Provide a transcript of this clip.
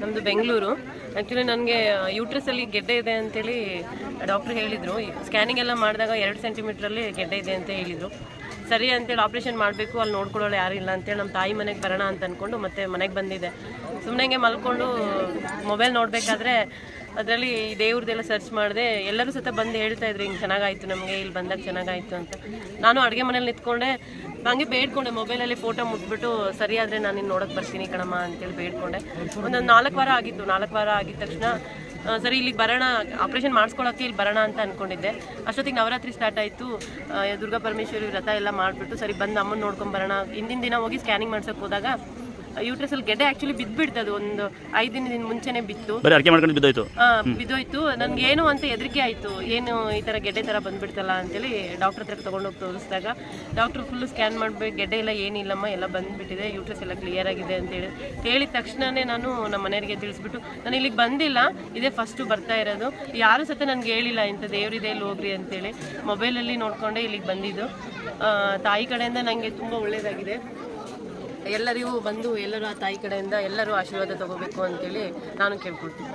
ನಮ್ಮದು ಬೆಂಗಳೂರು. ಆ್ಯಕ್ಚುಲಿ ನನಗೆ ಯೂಟ್ರಸಲ್ಲಿ ಗೆಡ್ಡೆ ಇದೆ ಅಂತೇಳಿ ಡಾಕ್ಟ್ರು ಹೇಳಿದರು. ಸ್ಕ್ಯಾನಿಂಗ್ ಎಲ್ಲ ಮಾಡಿದಾಗ ಎರಡು ಸೆಂಟಿಮೀಟ್ರಲ್ಲಿ ಗೆಡ್ಡೆ ಇದೆ ಅಂತ ಹೇಳಿದರು. ಸರಿ ಅಂತೇಳಿ ಆಪ್ರೇಷನ್ ಮಾಡಬೇಕು, ಅಲ್ಲಿ ನೋಡ್ಕೊಳ್ಳೋಳು ಯಾರು ಇಲ್ಲ ಅಂತೇಳಿ ನಮ್ಮ ತಾಯಿ ಮನೆಗೆ ಬರೋಣ ಅಂತ ಅಂದ್ಕೊಂಡು ಮತ್ತೆ ಮನೆಗೆ ಬಂದಿದೆ ಸುಮ್ಮನೆ ಹಿಂಗೆ ಮಲ್ಕೊಂಡು ಮೊಬೈಲ್ ನೋಡಬೇಕಾದ್ರೆ ಅದರಲ್ಲಿ ದೇವ್ರದ್ದೆಲ್ಲ ಸರ್ಚ್ ಮಾಡಿದೆ ಎಲ್ಲರೂ ಸತ ಬಂದು ಹೇಳ್ತಾ ಇದ್ರು, ಹಿಂಗೆ ಚೆನ್ನಾಗಾಯ್ತು ನಮಗೆ, ಇಲ್ಲಿ ಬಂದಾಗ ಚೆನ್ನಾಗಾಯ್ತು ಅಂತ. ನಾನು ಅಡುಗೆ ಮನೇಲಿ ನಿಂತ್ಕೊಂಡೆ, ಹಂಗೆ ಬೇಡ್ಕೊಂಡೆ, ಮೊಬೈಲಲ್ಲಿ ಫೋಟೋ ಮುಟ್ಬಿಟ್ಟು, ಸರಿ ಆದರೆ ನಾನು ಇನ್ನು ನೋಡೋಕೆ ಬರ್ತೀನಿ ಕಣಮ್ಮ, ಅಂತೇಳಿ ಬೇಡ್ಕೊಂಡೆ. ಒಂದೊಂದು ನಾಲ್ಕು ವಾರ ಆಗಿತ್ತು, ನಾಲ್ಕು ವಾರ ಆಗಿದ ತಕ್ಷಣ ಸರಿ ಇಲ್ಲಿಗೆ ಬರೋಣ ಆಪ್ರೇಷನ್ ಮಾಡಿಸ್ಕೊಳಕ್ಕೆ ಇಲ್ಲಿ ಬರೋಣ ಅಂತ ಅಂದ್ಕೊಂಡಿದ್ದೆ ಅಷ್ಟೊತ್ತಿಗೆ ನವರಾತ್ರಿ ಸ್ಟಾರ್ಟ್ ಆಯಿತು ದುರ್ಗಾ ಪರಮೇಶ್ವರಿ ವ್ರತ ಎಲ್ಲ ಮಾಡಿಬಿಟ್ಟು, ಸರಿ ಬಂದು ಅಮ್ಮನ ನೋಡ್ಕೊಂಡು ಬರೋಣ. ಹಿಂದಿನ ದಿನ ಹೋಗಿ ಸ್ಕ್ಯಾನಿಂಗ್ ಮಾಡ್ಸೋಕೆ ಹೋದಾಗ ಯೂಟ್ರಸಲ್ಲಿ ಗೆಡ್ಡೆ ಆಕ್ಚುಲಿ ಬಿದ್ದುಬಿಡ್ತು ಅದು ಒಂದು ಐದು ದಿನ ಮುಂಚೆನೆ ಬಿತ್ತು. ಬರೀ ಅರ್ಕೆ ಮಾಡ್ಕೊಂಡು ಬಿದ್ದೋಯ್ತು? ಆ, ಬಿದ್ದೋಯ್ತು. ನನ್ಗೆ ಏನು ಅಂತ ಹೆದರಿಕೆ ಆಯ್ತು. ಏನು ಈ ತರ ಗೆಡ್ಡೆ ತರ ಬಂದ್ಬಿಡ್ತಲ್ಲ ಅಂತೇಳಿ ಡಾಕ್ಟರ್ ಹತ್ರ ತಗೊಂಡೋಗಿ ತೋರಿಸಿದಾಗ ಡಾಕ್ಟರ್ ಫುಲ್ ಸ್ಕ್ಯಾನ್ ಮಾಡ್ಬೇಕು ಗೆಡ್ಡೆ ಎಲ್ಲ ಏನಿಲ್ಲಮ್ಮ ಎಲ್ಲ ಬಂದ್ಬಿಟ್ಟಿದೆ ಯೂಟ್ರಸ್ ಎಲ್ಲ ಕ್ಲಿಯರ್ ಆಗಿದೆ ಅಂತೇಳಿ ಹೇಳಿದ ತಕ್ಷಣನೇ ನಾನು ನಮ್ಮ ಮನೆಯವರಿಗೆ ತಿಳಿಸ್ಬಿಟ್ಟು ನಾನು ಇಲ್ಲಿಗೆ ಬಂದಿಲ್ಲ ಇದೇ ಫಸ್ಟು ಬರ್ತಾ ಇರೋದು. ಯಾರು ಸತ ನನಗೆ ಹೇಳಿಲ್ಲ ಇಂಥ ದೇವ್ರಿದೆ ಇಲ್ಲಿ ಹೋಗ್ರಿ ಅಂತೇಳಿ. ಮೊಬೈಲಲ್ಲಿ ನೋಡ್ಕೊಂಡೆ ಇಲ್ಲಿಗೆ ಬಂದಿದ್ದು. ಆ, ತಾಯಿ ಕಡೆಯಿಂದ ನನಗೆ ತುಂಬ ಒಳ್ಳೆಯದಾಗಿದೆ ಎಲ್ಲರಿಗೂ ಬಂದು ಎಲ್ಲರೂ ಆ ತಾಯಿ ಕಡೆಯಿಂದ ಎಲ್ಲರೂ ಆಶೀರ್ವಾದ ತಗೋಬೇಕು ಅಂತೇಳಿ ನಾನು ಕೇಳ್ಕೊಳ್ತೀನಿ.